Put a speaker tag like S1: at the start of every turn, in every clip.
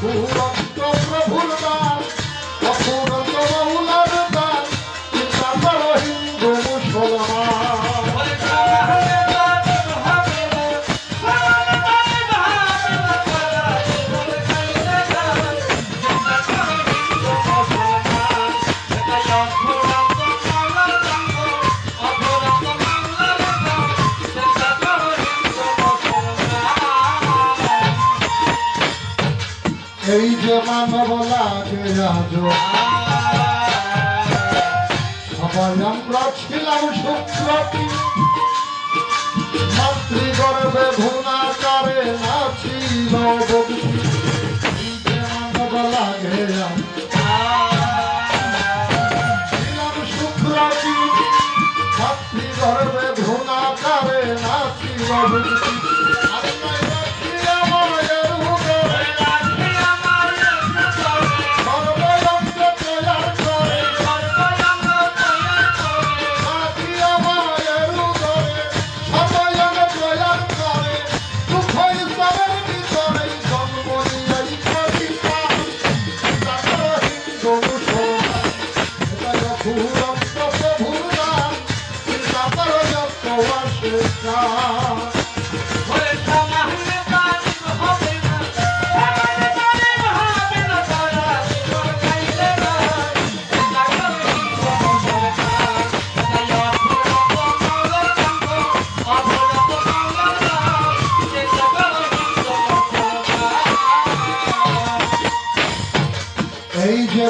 S1: ભૂવા এই যে মানব লাগে আজ। সবাই আমরা ছিলাম শুক্রটি। মাতৃগর্ভে ভুনাকারে নাচিল এই যে মানব লাগে ছিলাম শুক্রটি। ভূরক্ত প্রভুরা চিন্তা করো যত আসে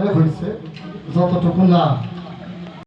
S1: ভাবে হয়েছে যতটুকু না।